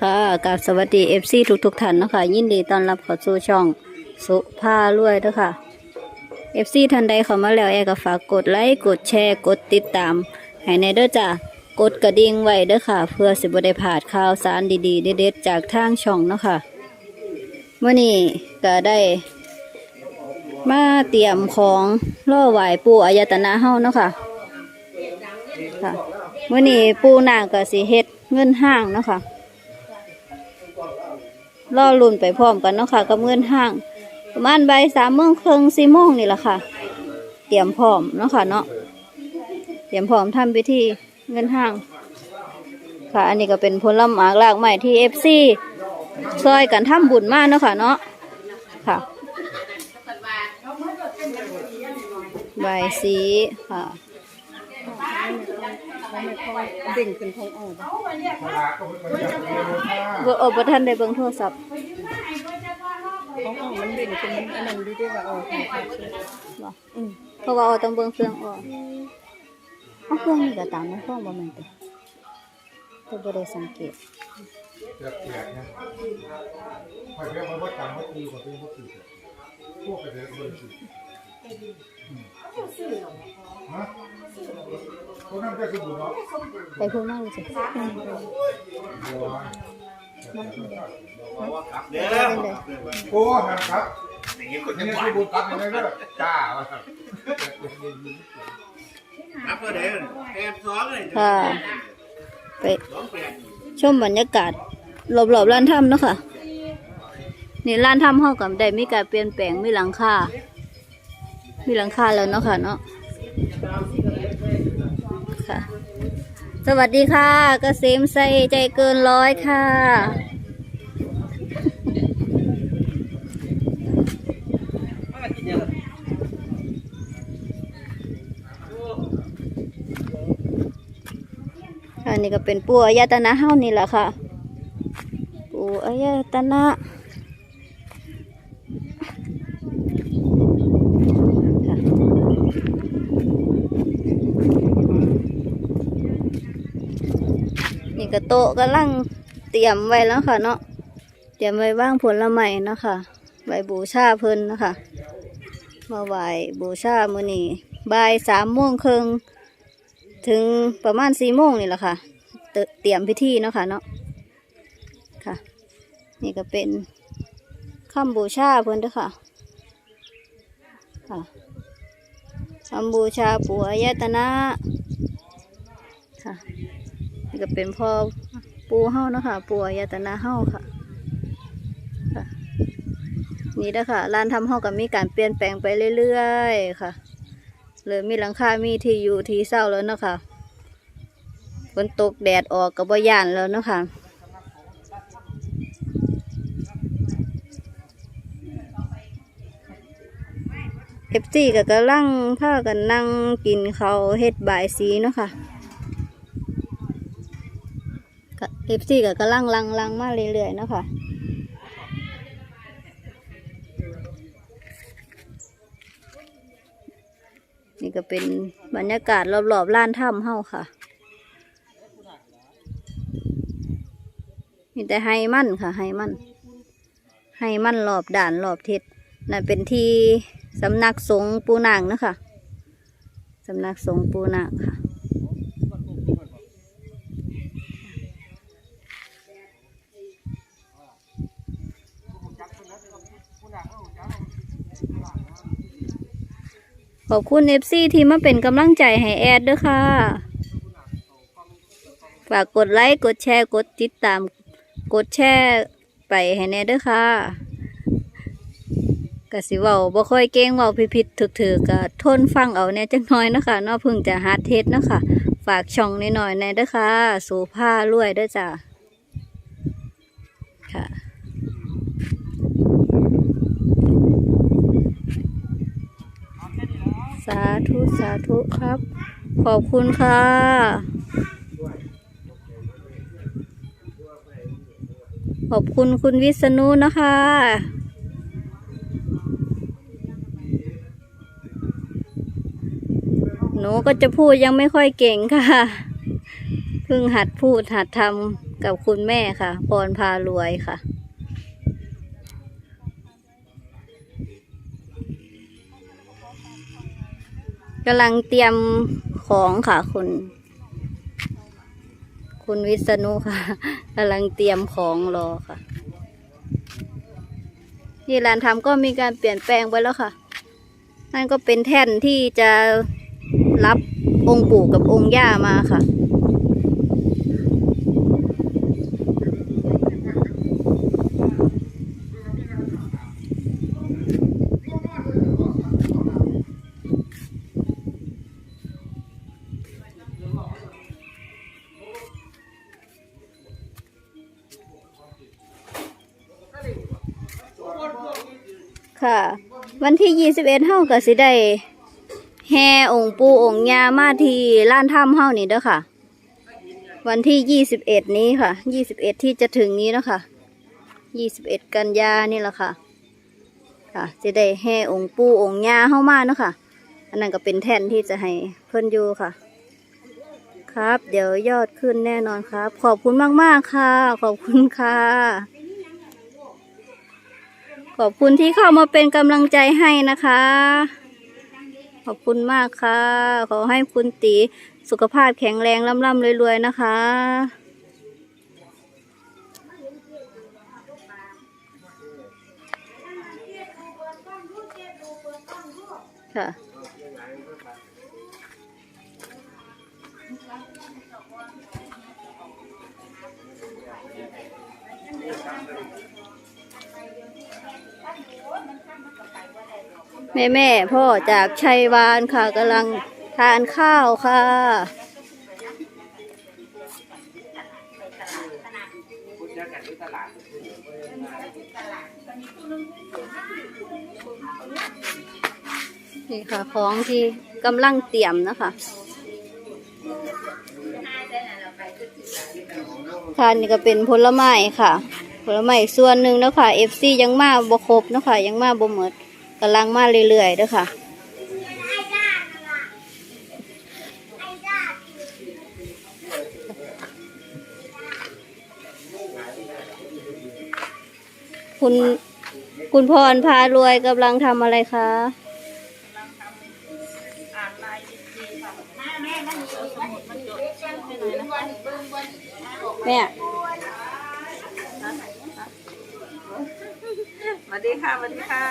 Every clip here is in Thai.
ค่ะกับสวัสดีเอฟซีทุกทุกๆท่านนะคะยินดีต้อนรับเข้าสู่ช่องสุภารวยเด้อค่ะเอฟซีท่านใดเข้ามาแล้วแอร์ก็ฝากกดไลค์กดแชร์กดติดตามให้ในเด้อจ้ะกดกระดิ่งไว้เด้อค่ะ เพื่อสิบ่ได้พลาดข่าวสารดีๆ เด็ดๆจากทางช่องเนาะค่ะเมื่อนี้ก็ได้ มาเตรียมของล่อไหวปูอายตนะเฮาเนาะค่ะค่ะ มื่อนี้ปูนางก็สิเฮ็ดเงินห้างเนาะค่ะล่อลุ่นไปพร้อมกันเนาะค่ะกับเงินห้าง ประมาณบ่ายสามโมงครึ่งสี่โมงนี่แหละค่ะ เตรียมพร้อมเนาะค่ะเนาะเตรียมพร้อมทำพิธีเงินห้าง ค่ะ อันนี้ก็เป็นผลไม้หลากใหม่ที่เอฟซีซอยกันทำบุญมากเนาะค่ะเนาะค่ะใบสีค่ะ เบ่งเป็นทองอ่อนเบอร์โอบทันได้เบิ่งโทรศัพท์ทองอ่อนมันเบ่งเป็นอันนั้นดีด้วยว่าเออของเขาเชื่อบ่อืมเพราะว่าเอาต้องเบิ่งเครื่องออกเอาเครื่องนี่ก็ตามมันฟ้องบ่แม่นติก็บ่ได้สังเกตเกือบแตกนะคอยเรียกว่าวัดกลางวัดตีกว่าเป็นวัดตีพวกไปเรียกว่าวัดตี ฮะคนนั้นจะคือบุญเนาะไปพูดมากเลยสิบัวเดี๋ยวได้โอ้หันครับนี่คือบุญตัดยังไงก็จ้าว่าครับครับก็เดี๋ยวแอบสองเลยค่ะ ไปสองแปดชมบรรยากาศรอบๆร้านถ้ำเนาะค่ะ นี่ร้านถ้ำเฮากับได้มีการเปลี่ยนแปลงมีหลังคา มีหลังคาแล้วเนาะค่ะเนาะค่ะ สวัสดีค่ะกเกษมใส่ใจเกินร้อยค่ะอันนี้ก็เป็นปูอายตนะเฮานี่แหละค่ะ ปูอายตนะค่ะ นี่ก็โต๊ะกำลังเตรียมไว้แล้วค่ะ เนาะเตรียมไว้ว่างผลไม้เนาะค่ะไว้บูชาเพิ่นนะคะมาไหวบูชามือนี้บ่ายสามโมงครึ่งถึงประมาณสี่โมงนี่แหละค่ะ เตรียมพิธีเนาะค่ะเนาะค่ะ นี่ก็เป็นคำบูชาเพิ่นด้อค่ะค่ะคำบูชาปู่อายตนะค่ะ ก็เป็นพ่อปู่เฮานะคะปู่อายตนะเฮาค่ะค่ะนี่เด้อค่ะร้านทำเฮาก็มีการเปลี่ยนแปลงไปเรื่อยๆค่ะเลยมีหลังคา มีที่อยู่ที่เศร้าแล้วนะคะฝนตกแดดออกกับบ่ย่านแล้วนะคะเอฟซีก็กำลังพากันนั่งกินเขาวเฮ็ดบายสีเนาะค่ะ อฟซีก็กำลังลังลังมาเรื่อยๆนะคะนี่ก็เป็นบรรยากาศรอบๆล้านถ้ำเฮาค่ะมีแต่ไฮมันค่ะไฮมันไฮมันรอบด่านรอบทิศนั่นเป็นที่สำนักสงฆ์ปูนางนะคะสำนักสงฆ์ปูนางค่ะ ขอบคุณเอฟซีที่มาเป็นกำลังใจให้แอดด้วยค่ะ ฝากกดไลค์ กดแชร์ กดติดตาม กดแชร์ไปให้แน่ด้วยค่ะกสิเว้าบ่ค่อยเก่งเว้าผิดๆถึกๆก็ทนฟังเอาแน่จักหน้อยเนาะคะนอกพิ่งจะฮัดเทสเนาะคะฝากช่องน้อยแน่ด้วยค่ะ สูผ้ารวยเด้วยจ้ะค่ะ สาธุสาธุครับ ขอบคุณค่ะ ขอบคุณคุณวิษณุนะคะหนูก็จะพูดยังไม่ค่อยเก่งค่ะ เพิ่งหัดพูดหัดทำกับคุณแม่ค่ะ พรพารวยค่ะ กำลังเตรียมของค่ะคุณ คุณวิษณุค่ะกำลังเตรียมของรอค่ะที่ร้านทำก็มีการเปลี่ยนแปลงไปแล้วค่ะ นั่นก็เป็นแท่นที่จะรับองค์ปู่กับองค์ย่ามาค่ะค่ะ วันที่ยี่สิบเอ็ดเฮาก็สิได้แห่องค์ปูองค์ยามาที่ล้านถ้ำเฮานี่เด้อค่ะ วันที่ยี่สิบเอ็ดนี้ค่ะยี่สิบเอ็ดที่จะถึงนี้เนาะคะยี่สิบเอ็ดกันยานี่แหละค่ะ ค่ะจะได้แห่องค์ปูองค์ยาเฮามาเนาะค่ะ อันนั้นก็เป็นแท่นที่จะให้เพิ่นอยู่ค่ะ ครับ เดี๋ยวยอดขึ้นแน่นอนครับ ขอบคุณมากๆค่ะ ขอบคุณค่ะ ขอบคุณที่เข้ามาเป็นกำลังใจให้นะคะ ขอบคุณมากค่ะ ขอให้คุณตีสุขภาพแข็งแรงร่ำๆรวยๆนะคะค่ะ แม่แม่พ่อจากชัยวานค่ะกำลังทานข้าวค่ะ นี่ค่ะของที่กำลังเตรียมนะคะค่ะนี่ก็เป็นผลไม้ค่ะ ผลไม้ส่วนหนึ่งนะคะ FC ยังมาบ่ครบนะคะยังมาบ่หมด กำลังมาเรื่อยๆเด้อค่ะ คุณคุณพรพารวยกำลังทำอะไรคะแม่ วัสดีค่ะสวัสดีค่ะ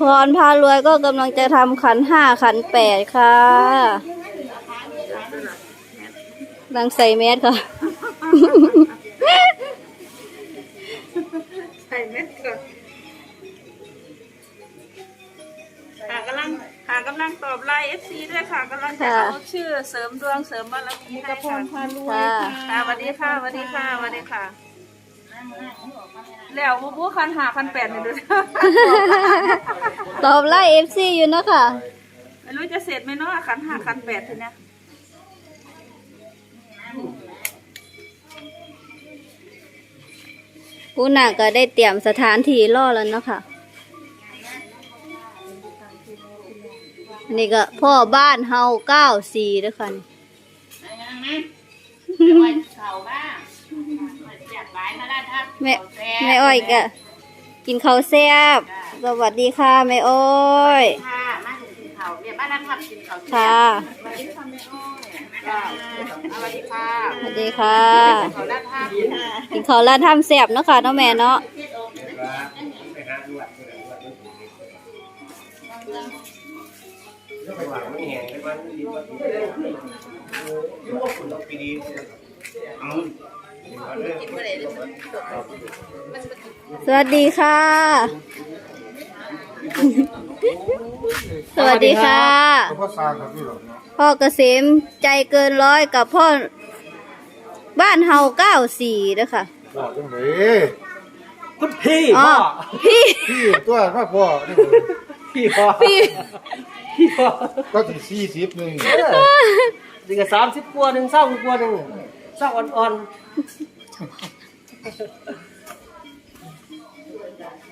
พรพารวยก็กำลังจะทำขันห้าขันแปดค่ะกำลังใส่แมสค่ะ เอาชื่อเสริมดวงเสริมบารมีให้ค่ะค่ะค่ะสวัสดีค่ะสวัสดีค่ะสวัสดีค่ะ แล้วบูบูคันหาคันแปดนี่ดูตอบไล่เอฟซีอยู่นะคะไม่รู้จะเสร็จไหมเนาะคันหาคันแปดทีเนี้ยผู้หนักก็ได้เตรียมสถานที่รอแล้วเนาะค่ะ นี่ก็พ่อบ้านเฮาเก้าสี่ด้วยค่ะนี่แม่แม่อ้อยก็กินข้าวแซ่บสวัสดีค่ะแม่อ้อยค่ะมาถึงกินเขาวเนี่ยบ้านนั้นทำกินเขาค่ะสวัสดีค่ะสวัสดีค่ะสวัสดีค่ะเขาด้านท่ากินข้าวร้านทำแซ่บเนาะค่ะเนาะแม่เนาะ ไปหวังไม่แห้งไปวันดีกว่าดีว่าคุณต้องปีดีเอาสวัสดีค่ะ สวัสดีค่ะก็พ่อสร้างครับพี่หรอกเนาะพ่อเกษมใจเกินร้อยกับพ่อ บ้านเฮาเก้าสี่ด้วยค่ะพ่อจังเลยคุณพี่อ๋อพ่อพี่ พี่ตัวพ่อพ่อนี่พี่พ่อพี่พี่พ่อ ก็ถึงสี่สิบหนึ่งเออดีกับสามสิบกว่าหนึ่งเศร้ากว่าหนึ่งเศร้าอ่อนๆไ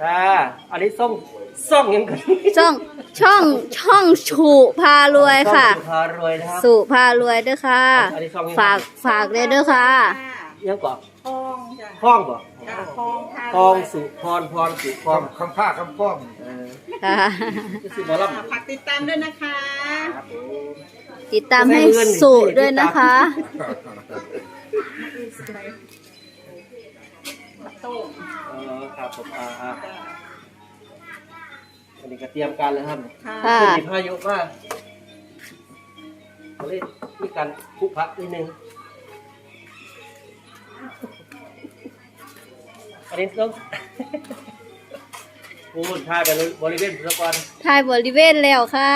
ปอ่าอันนี้ซ่องซ่องยังกันช่องช่องช่องชูพารวยค่ะซ่องสุภารวยนะครับ สุพารวยเด้อค่ะ อันนี้ช่องยังฝากฝากเลยเด้อค่ะ ยังก่อนทองจ้ะห้องบ่จ้ะทองทาทองสุพรพรสุพรคำคำผ้าคำฟ้องเออ ค่ะนี่คือหมอลำฝากติดตามด้วยนะคะครับผมติดตามให้สุด้วยนะคะโต้งเออครับผมอ่าอ่าอันนี้ก็เตรียมการแล้วครับค่ะค่ะขึ้นมีพายุมากเขาเล่นมีการคุพระนิดนึงอันนี้ต้อง พูดทายไปเลยบริเวณพุทธกรถ่ายบริเวณแล้วค่ะ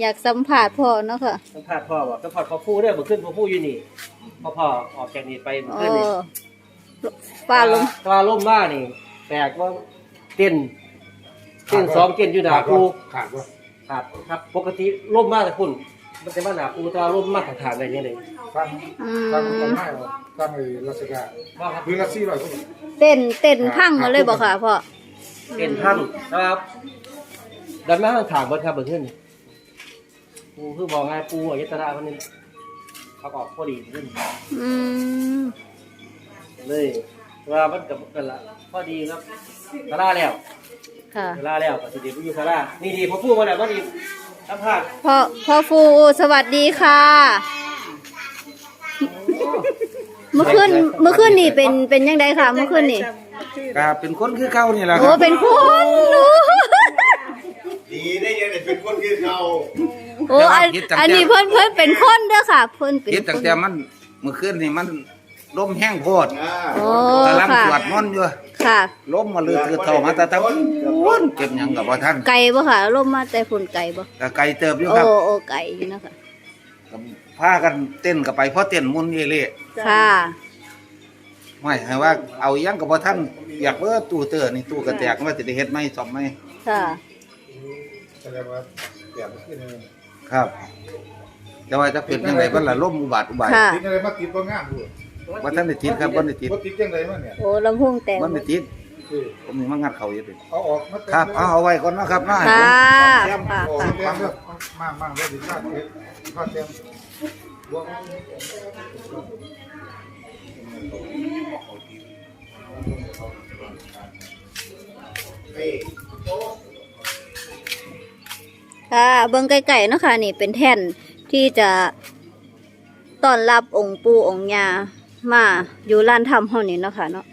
อยากสัมผัสพ่อเนาะค่ะสัมผัสพ่อบอกสัมผัสพ่อผู้ได้บ่ขึ้นพ่อผู้อยู่นี่พ่อพ่อออกจากนี่ไปบ่โอ้ขึ้นนี่ฟ้าลงตาล่มมานี่ แปลกว่าเต้นเต้นสองเต้นอยู่หนาคูขาดว่าครับครับ ปกติล่มมากแต่คุณมันจะมาหนาคูแตาล่มมากขาดอะไรเนี่ยเลยฟังอืฟังมคนให้ว่าฟังไอ้ราชการว่าครับพื้นละสี่ร้อยคนเต้นเต้นพังมาเลยบอกค่ะพ่อ เต้นทั้งนะครับ ดันมาทางถางบนครับเบิดขึ้นปูคือบอกไงปูอายตระคนนี้เขาออกพอดีขึ้นอืมเลยว่ามันกับกันละพอดีครับสาราแล้วค่ะสาราแล้วก็สิเดียวอยู่สารานี่ดีพอพูดมาแล้วก็ดีสัมภาษณ์พ่อพ่อฟูสวัสดีค่ะ เมื่อคืนเมื่อคืนนี่เป็นเป็นยังไงค่ะเมื่อคืนนี่ ก็เป็นคนคือเก่านี่แหละคโอ้รับเป็นคนหนูดีได้ยังไงเป็นคนคือเขาโอ้อันอันนี้เพิ่นเพิ่นเป็นคนเด้อค่ะ เพิ่นเป็นคิดคตั้งนแต่มันเมื่อคืนนี่มันลมแห้งโพดอ่าโอ้กำลังค่ะ สวดมนต์อยู่ค่ะลมมาลือถือเท่ามาแต่ทั้งวนเก็บหยังกับว่าท่านไก่บ่ค่ะลมมาแต่ฝุ่นไก่บ่ก็ไกลเติบอยู่โอ้ครับโอ้ไก่อยู่นะคะก็พากันเต้นกับไปเพราะเต้นมุนเรื่อยค่ะๆ ไม่ให้ว่าเอาหยังกับว่าท่านอยากเว่าตู้เตอร์นี่ตู้กระแตกว่าจะได้เฮ็ดไหมสอบไหมค่ะ แสดงว่าเปลี่ยนขึ้นเลยครับ แต่ว่าจะเป็นยังไงบ้างล่ะลมอุบาทอุบายค่ะ ติดอะไรมาติดบ่งามดูว่าท่านได้ติดครับว่าได้ติดว่าติดยังไงมาเนี่ยโอ้ลำโพงแตก ว่าได้ติดเออผมนี่มางัดเขาอยู่เป็นเอาออกมาครับเอาเอาไว้ก่อนเนาะครับเนาะให้ค่ะผมค่ะ ออกค่ะเต็มแล้วมามาแล้วดิข้าเต็มข้าเต็มบวก ค่ะเบิ่งไก่ๆเนาะค่ะนี่เป็นแท่นที่จะต้อนรับองค์ปู่องค์ยามาอยู่ร้านทำเฮานี่เนาะค่ะเนาะ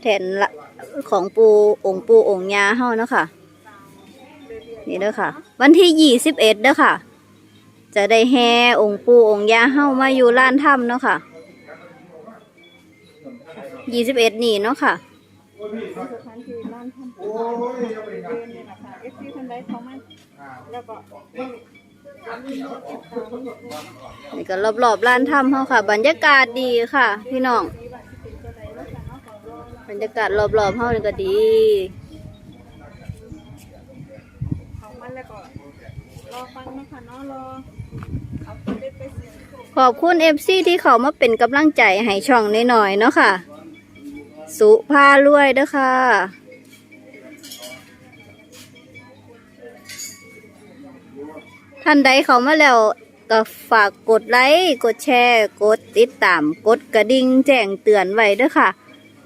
แท่นละของปูองค์ปูองค์ยาเฮาเนาะค่ะ นี่เด้อค่ะ วันที่ยี่สิบเอ็ดเด้อค่ะ จะได้แห่องค์ปูองค์ยาเฮามาอยู่ร้านถ้ำเนาะค่ะ ยี่สิบเอ็ดนี่เนาะค่ะนี่ก็รอบๆร้านถ้ำเฮาค่ะ บรรยากาศดีค่ะ พี่น้อง บรรยากาศรอบๆเฮานี่ก็ดีของมันแล้วก็รอฟังนะคะเนาะรอเอาตัวเลขไปเสี่ยงโชคขอบคุณเอฟซีที่เขามาเป็นกำลังใจให้ช่องน้อยๆเนาะค่ะ สุภาลวยเด้อค่ะ ท่านใดเขามาแล้วก็ฝากกดไลค์กดแชร์ กดติดตาม กดกระดิ่งแจ้งเตือนไว้เด้อค่ะ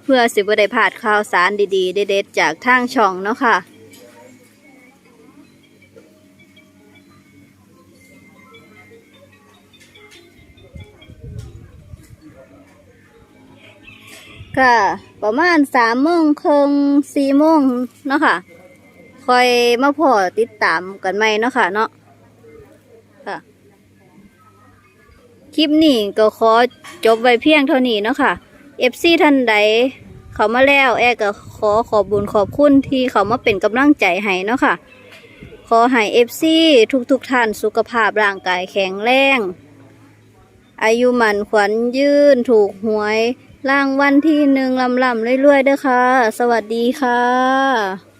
เพื่อสิบได้พลาดข่าวสารดีๆ เด็ดๆจากทางช่องเนาะค่ะ ค่ะ ประมาณสามโมงครึ่งสี่โมงเนาะค่ะคอยมาพอติดตามกันไหมเนาะค่ะเนาะค่ะ คลิปนี้ก็ขอจบไว้เพียงเท่านี้เนาะค่ะ FC ท่านใดเขามาแล้ว แอก็ขอขอบบุญขอบคุณที่เขามาเป็นกำลังใจให้เนาะค่ะ ขอให้ FC ทุกๆทท่านสุขภาพร่างกายแข็งแรง อายุหมันขวัญยืนถูกหวย รางวัลที่หนึ่งลำลำเรื่อยๆด้วยค่ะ สวัสดีค่ะ